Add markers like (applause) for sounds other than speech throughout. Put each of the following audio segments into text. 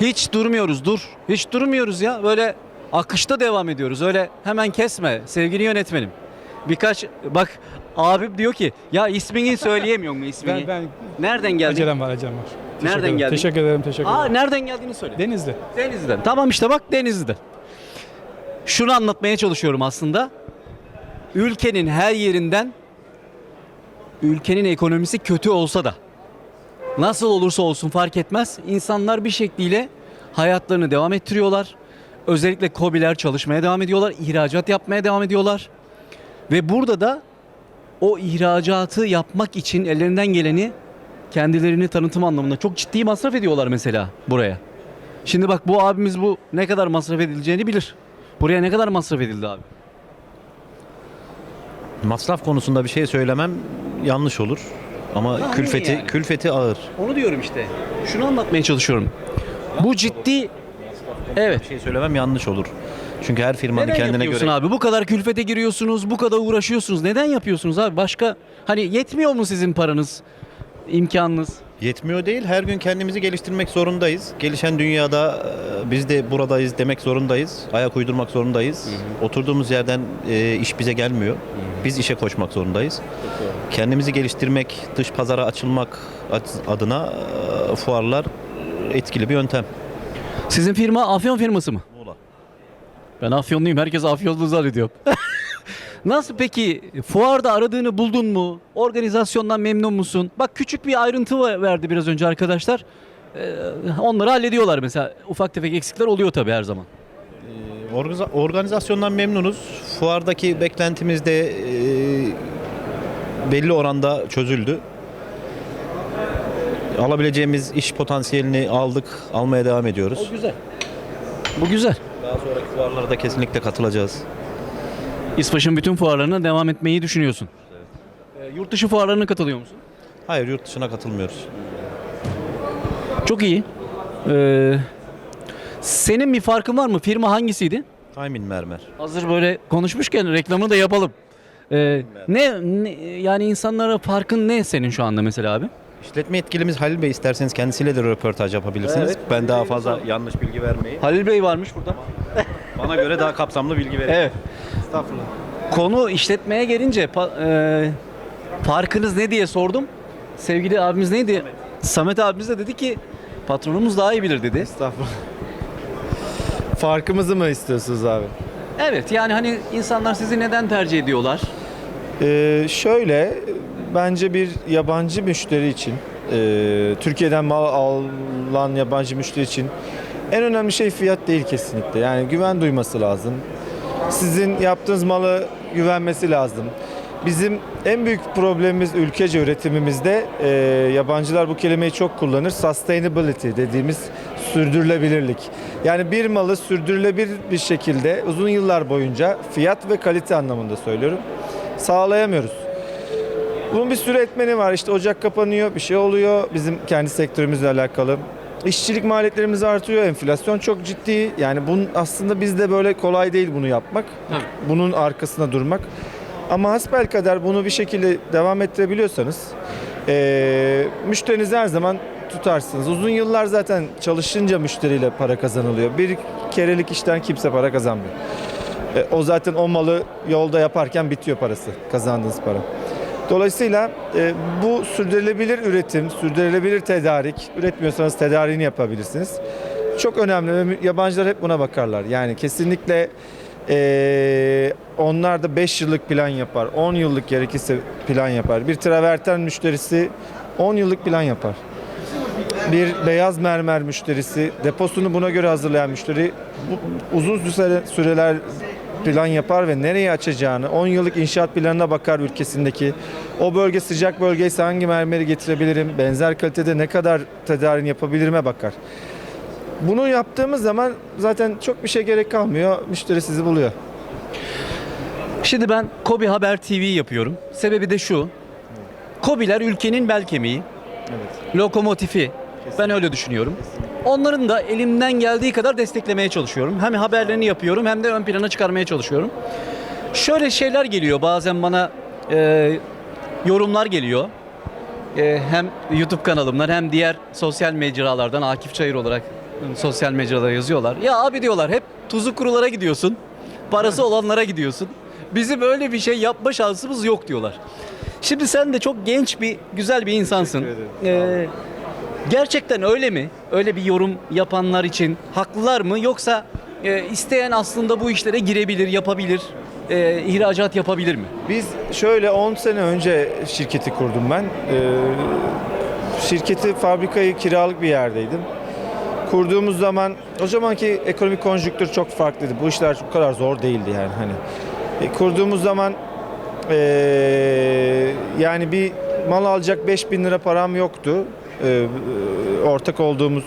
Hiç durmuyoruz dur. Hiç durmuyoruz ya. Böyle akışta devam ediyoruz. Öyle hemen kesme sevgili yönetmenim. Birkaç bak abim diyor ki ya ismini söyleyemiyor mu ismini? Ben, ben Nereden geldin? acelem var, acelem var. Teşekkür Nereden ederim. geldin? Teşekkür ederim, teşekkür Aa ederim. nereden geldiğini söyle. Denizli. Denizli'den. Tamam işte bak Denizli'den. Şunu anlatmaya çalışıyorum aslında. Ülkenin her yerinden ülkenin ekonomisi kötü olsa da nasıl olursa olsun fark etmez. İnsanlar bir şekliyle hayatlarını devam ettiriyorlar. Özellikle KOBİ'ler çalışmaya devam ediyorlar. ihracat yapmaya devam ediyorlar. Ve burada da o ihracatı yapmak için ellerinden geleni kendilerini tanıtım anlamında çok ciddi masraf ediyorlar mesela buraya. Şimdi bak bu abimiz bu ne kadar masraf edileceğini bilir. Buraya ne kadar masraf edildi abi? Masraf konusunda bir şey söylemem yanlış olur. Ama Tahmin külfeti yani. külfeti ağır. Onu diyorum işte. Şunu anlatmaya çalışıyorum. Bu ciddi Evet. Bir şey söylemem yanlış olur. Çünkü her firmanın Neden kendine yapıyorsun göre abi? Bu kadar külfete giriyorsunuz, bu kadar uğraşıyorsunuz. Neden yapıyorsunuz abi? Başka hani yetmiyor mu sizin paranız, imkanınız? Yetmiyor değil. Her gün kendimizi geliştirmek zorundayız. Gelişen dünyada e, biz de buradayız demek zorundayız. Ayak uydurmak zorundayız. Oturduğumuz yerden e, iş bize gelmiyor. Biz işe koşmak zorundayız. Kendimizi geliştirmek, dış pazara açılmak adına e, fuarlar etkili bir yöntem. Sizin firma Afyon firması mı? Muğla. Ben Afyonluyum. Herkes Afyonlu zannediyor. (laughs) Nasıl peki? Fuarda aradığını buldun mu? Organizasyondan memnun musun? Bak küçük bir ayrıntı verdi biraz önce arkadaşlar. Ee, onları hallediyorlar mesela. Ufak tefek eksikler oluyor tabii her zaman. Organiza- Organizasyondan memnunuz. Fuardaki beklentimiz de e, belli oranda çözüldü. Alabileceğimiz iş potansiyelini aldık, almaya devam ediyoruz. güzel. Bu güzel. Daha sonraki fuarlara da kesinlikle katılacağız. İspaş'ın bütün fuarlarına devam etmeyi düşünüyorsun. Ee, yurt dışı fuarlarına katılıyor musun? Hayır, yurt dışına katılmıyoruz. Çok iyi. Ee, senin bir farkın var mı? Firma hangisiydi? Taymin mermer. Hazır böyle konuşmuşken reklamını da yapalım. Ee, ne, ne- yani insanlara farkın ne senin şu anda mesela abi? İşletme yetkilimiz Halil Bey isterseniz kendisiyle de röportaj yapabilirsiniz. Evet, ben daha fazla yanlış bilgi vermeyi. Halil Bey varmış burada. Bana göre daha kapsamlı bilgi vereyim. Evet. Estağfurullah. Konu işletmeye gelince pa- e, farkınız ne diye sordum. Sevgili abimiz neydi? Samet abimiz de dedi ki patronumuz daha iyi bilir dedi. Estağfurullah. Farkımızı mı istiyorsunuz abi? Evet yani hani insanlar sizi neden tercih ediyorlar? Ee, şöyle, bence bir yabancı müşteri için, e, Türkiye'den mal alan yabancı müşteri için en önemli şey fiyat değil kesinlikle. Yani güven duyması lazım. Sizin yaptığınız malı güvenmesi lazım. Bizim en büyük problemimiz ülkece üretimimizde e, yabancılar bu kelimeyi çok kullanır. Sustainability dediğimiz sürdürülebilirlik. Yani bir malı sürdürülebilir bir şekilde uzun yıllar boyunca fiyat ve kalite anlamında söylüyorum sağlayamıyoruz. Bunun bir sürü etmeni var. İşte ocak kapanıyor, bir şey oluyor bizim kendi sektörümüzle alakalı. İşçilik maliyetlerimiz artıyor, enflasyon çok ciddi. Yani bunun aslında bizde böyle kolay değil bunu yapmak. Tabii. Bunun arkasında durmak. Ama hasbelkader bunu bir şekilde devam ettirebiliyorsanız eee müşterinizi her zaman tutarsınız. Uzun yıllar zaten çalışınca müşteriyle para kazanılıyor. Bir kerelik işten kimse para kazanmıyor. E, o zaten o malı yolda yaparken bitiyor parası, kazandığınız para. Dolayısıyla e, bu sürdürülebilir üretim, sürdürülebilir tedarik, üretmiyorsanız tedariğini yapabilirsiniz. Çok önemli yabancılar hep buna bakarlar. Yani kesinlikle e, onlar da 5 yıllık plan yapar, 10 yıllık gerekirse plan yapar. Bir traverten müşterisi 10 yıllık plan yapar bir beyaz mermer müşterisi, deposunu buna göre hazırlayan müşteri bu, uzun süre, süreler plan yapar ve nereye açacağını, 10 yıllık inşaat planına bakar ülkesindeki. O bölge sıcak bölgeyse hangi mermeri getirebilirim, benzer kalitede ne kadar tedarini yapabilirime bakar. Bunu yaptığımız zaman zaten çok bir şey gerek kalmıyor. Müşteri sizi buluyor. Şimdi ben Kobi Haber TV yapıyorum. Sebebi de şu. Kobiler ülkenin bel kemiği, lokomotifi. Ben öyle düşünüyorum. Onların da elimden geldiği kadar desteklemeye çalışıyorum. Hem haberlerini yapıyorum hem de ön plana çıkarmaya çalışıyorum. Şöyle şeyler geliyor bazen bana e, yorumlar geliyor. E, hem YouTube kanalımdan hem diğer sosyal mecralardan Akif Çayır olarak sosyal medyada yazıyorlar. Ya abi diyorlar hep tuzu kurulara gidiyorsun. Parası olanlara gidiyorsun. Bizim öyle bir şey yapma şansımız yok diyorlar. Şimdi sen de çok genç bir, güzel bir insansın. Ee, gerçekten öyle mi? Öyle bir yorum yapanlar için haklılar mı? Yoksa e, isteyen aslında bu işlere girebilir, yapabilir, e, ihracat yapabilir mi? Biz şöyle 10 sene önce şirketi kurdum ben. Ee, şirketi, fabrikayı kiralık bir yerdeydim. Kurduğumuz zaman o zamanki ekonomik konjüktür çok farklıydı. Bu işler bu kadar zor değildi yani hani. E, kurduğumuz zaman ee, yani bir mal alacak 5000 lira param yoktu. Ee, ortak olduğumuz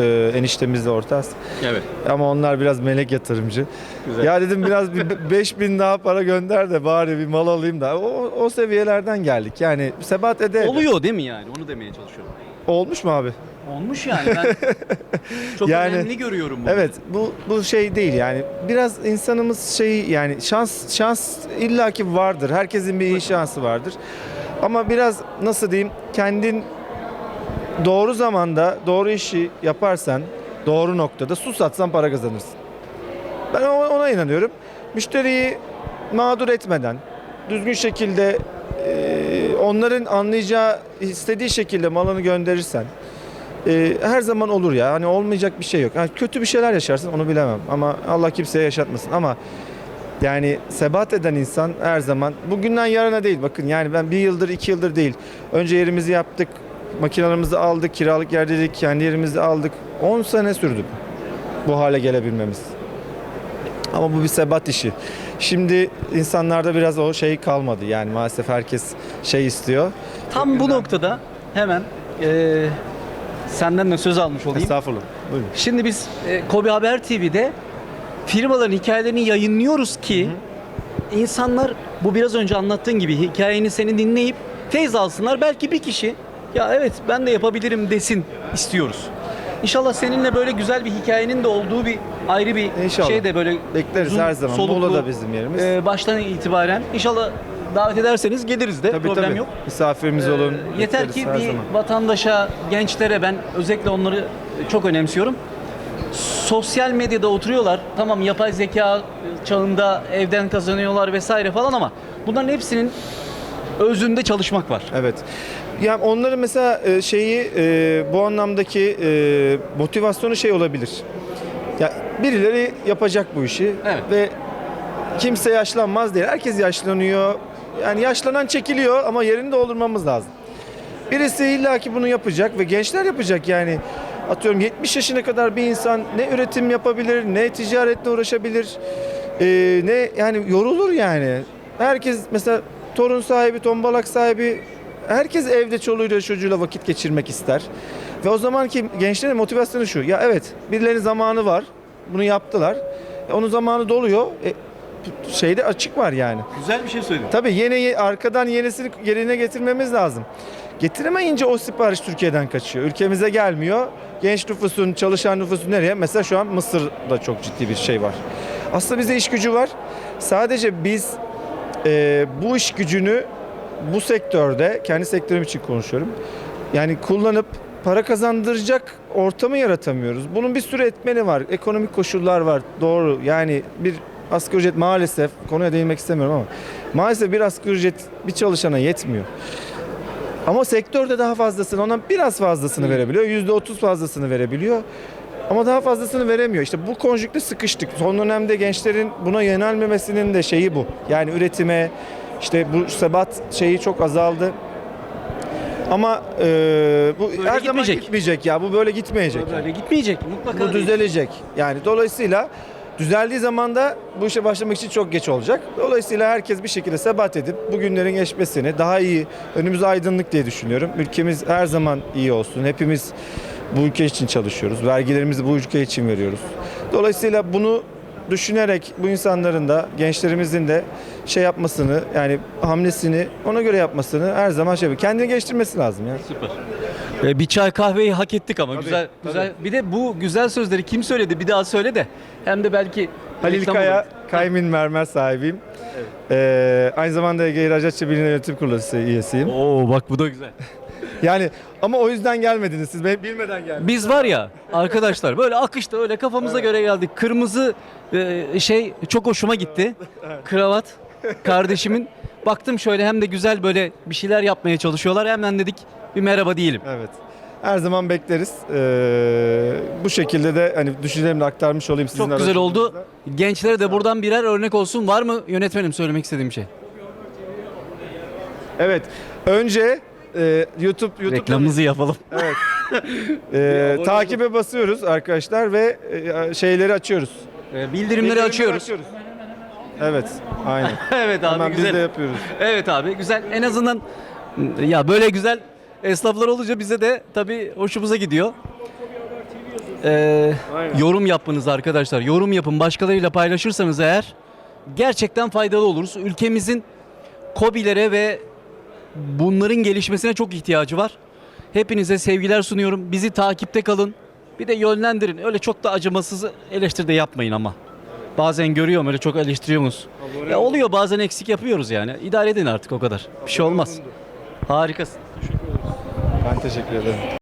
e, eniştemizle ortağız. Evet. Ama onlar biraz melek yatırımcı. Güzel. Ya dedim biraz bir (laughs) 5000 daha para gönder de bari bir mal alayım da. O, o seviyelerden geldik. Yani sebat ede Oluyor değil mi yani? Onu demeye çalışıyorum. olmuş mu abi? Olmuş yani ben (laughs) çok Yani- önemli görüyorum bunu. Evet bu bu şey değil yani biraz insanımız şey yani şans şans illaki vardır. Herkesin bir iyi şansı vardır. Ama biraz nasıl diyeyim kendin doğru zamanda doğru işi yaparsan doğru noktada su satsan para kazanırsın. Ben ona inanıyorum. Müşteriyi mağdur etmeden düzgün şekilde onların anlayacağı istediği şekilde malını gönderirsen her zaman olur ya. Hani olmayacak bir şey yok. Yani kötü bir şeyler yaşarsın onu bilemem ama Allah kimseye yaşatmasın ama yani sebat eden insan her zaman bugünden yarına değil bakın yani ben bir yıldır iki yıldır değil. Önce yerimizi yaptık, makinalarımızı aldık, kiralık yerdeydik, kendi yerimizi aldık. 10 sene sürdü bu hale gelebilmemiz. Ama bu bir sebat işi. Şimdi insanlarda biraz o şey kalmadı. Yani maalesef herkes şey istiyor. Tam bu noktada hemen e, senden de söz almış olayım. Estağfurullah. Buyurun. Şimdi biz e, Kobi Haber TV'de firmaların hikayelerini yayınlıyoruz ki insanlar bu biraz önce anlattığın gibi hikayeni seni dinleyip teyze alsınlar. Belki bir kişi ya evet ben de yapabilirim desin istiyoruz. İnşallah seninle böyle güzel bir hikayenin de olduğu bir ayrı bir İnşallah. şey de böyle Bekleriz uzun her zaman. soluklu, Muğla'da bizim yerimiz. e, baştan itibaren inşallah davet ederseniz geliriz de tabii problem tabii. yok. Misafirimiz olun. Ee, Yeter bekleriz ki her bir zaman. vatandaşa, gençlere ben özellikle onları çok önemsiyorum. Sosyal medyada oturuyorlar. Tamam yapay zeka çağında evden kazanıyorlar vesaire falan ama bunların hepsinin özünde çalışmak var. Evet. Yani onların mesela e, şeyi e, bu anlamdaki e, motivasyonu şey olabilir. Ya birileri yapacak bu işi Evet. ve kimse yaşlanmaz değil. Herkes yaşlanıyor. Yani yaşlanan çekiliyor ama yerini doldurmamız lazım. Birisi illaki bunu yapacak ve gençler yapacak yani. Atıyorum 70 yaşına kadar bir insan ne üretim yapabilir, ne ticaretle uğraşabilir, e, ne yani yorulur yani. Herkes mesela torun sahibi, tombalak sahibi, herkes evde çoluğuyla çocuğuyla vakit geçirmek ister. Ve o zamanki gençlerin motivasyonu şu. Ya evet birilerinin zamanı var. Bunu yaptılar. E, onun zamanı doluyor. E, şeyde açık var yani. Güzel bir şey söyledin. Tabii yeni arkadan yenisini yerine getirmemiz lazım. Getiremeyince o sipariş Türkiye'den kaçıyor. Ülkemize gelmiyor. Genç nüfusun, çalışan nüfusun nereye? Mesela şu an Mısır'da çok ciddi bir şey var. Aslında bize iş gücü var. Sadece biz e, bu iş gücünü bu sektörde, kendi sektörüm için konuşuyorum. Yani kullanıp para kazandıracak ortamı yaratamıyoruz. Bunun bir sürü etmeni var. Ekonomik koşullar var. Doğru. Yani bir asgari ücret maalesef konuya değinmek istemiyorum ama maalesef bir asgari ücret bir çalışana yetmiyor. Ama sektörde daha fazlasını, ona biraz fazlasını verebiliyor. Yüzde otuz fazlasını verebiliyor. Ama daha fazlasını veremiyor. İşte bu konjükte sıkıştık. Son dönemde gençlerin buna yönelmemesinin de şeyi bu. Yani üretime, işte bu sebat şeyi çok azaldı. Ama e, bu her zaman gitmeyecek. gitmeyecek ya. Bu böyle gitmeyecek. Böyle gitmeyecek mutlaka. Bu düzelecek. Yani dolayısıyla düzeldiği zaman da bu işe başlamak için çok geç olacak. Dolayısıyla herkes bir şekilde sebat edip bugünlerin geçmesini daha iyi, önümüz aydınlık diye düşünüyorum. Ülkemiz her zaman iyi olsun. Hepimiz bu ülke için çalışıyoruz. Vergilerimizi bu ülke için veriyoruz. Dolayısıyla bunu düşünerek bu insanların da gençlerimizin de şey yapmasını yani hamlesini ona göre yapmasını her zaman şey yapıyor. Kendini geliştirmesi lazım ya. Süper. Ee, bir çay kahveyi hak ettik ama Tabii, güzel tabii. güzel. Bir de bu güzel sözleri kim söyledi? Bir daha söyle de. Hem de belki Halil reklam Kaya, olur. Kaymin Mermer sahibiyim. Ee, aynı zamanda Ege İhracatçı Birliği Yönetim Kurulu üyesiyim. Oo bak bu da güzel. (laughs) Yani ama o yüzden gelmediniz siz. Ben bilmeden geldiniz. Biz var ya arkadaşlar böyle akışta öyle kafamıza göre geldik. Kırmızı e, şey çok hoşuma gitti. Kravat kardeşimin. Baktım şöyle hem de güzel böyle bir şeyler yapmaya çalışıyorlar. Hemen dedik bir merhaba diyelim. Evet. Her zaman bekleriz. Ee, bu şekilde de hani düşüncelerimi aktarmış olayım sizin Çok güzel oldu. aracılığınızla. Gençlere de buradan birer örnek olsun. Var mı yönetmenim söylemek istediğim şey? Evet. Önce e, YouTube YouTube Reklamımızı yapalım. Evet. (laughs) Ee, takibe basıyoruz arkadaşlar ve e, şeyleri açıyoruz. Ee, bildirimleri açıyoruz. Evet, aynen. (laughs) evet abi Hemen biz güzel. de yapıyoruz. Evet abi güzel. En azından ya böyle güzel esnaflar olunca bize de tabii hoşumuza gidiyor. Ee, Aynen. yorum yapınız arkadaşlar. Yorum yapın. Başkalarıyla paylaşırsanız eğer gerçekten faydalı oluruz. Ülkemizin KOBİ'lere ve bunların gelişmesine çok ihtiyacı var. Hepinize sevgiler sunuyorum. Bizi takipte kalın. Bir de yönlendirin. Öyle çok da acımasız eleştiri de yapmayın ama. Bazen görüyorum öyle çok eleştiriyorsunuz. Ya oluyor bazen eksik yapıyoruz yani. İdare edin artık o kadar. Bir şey olmaz. Harikasın. Ben teşekkür ederim.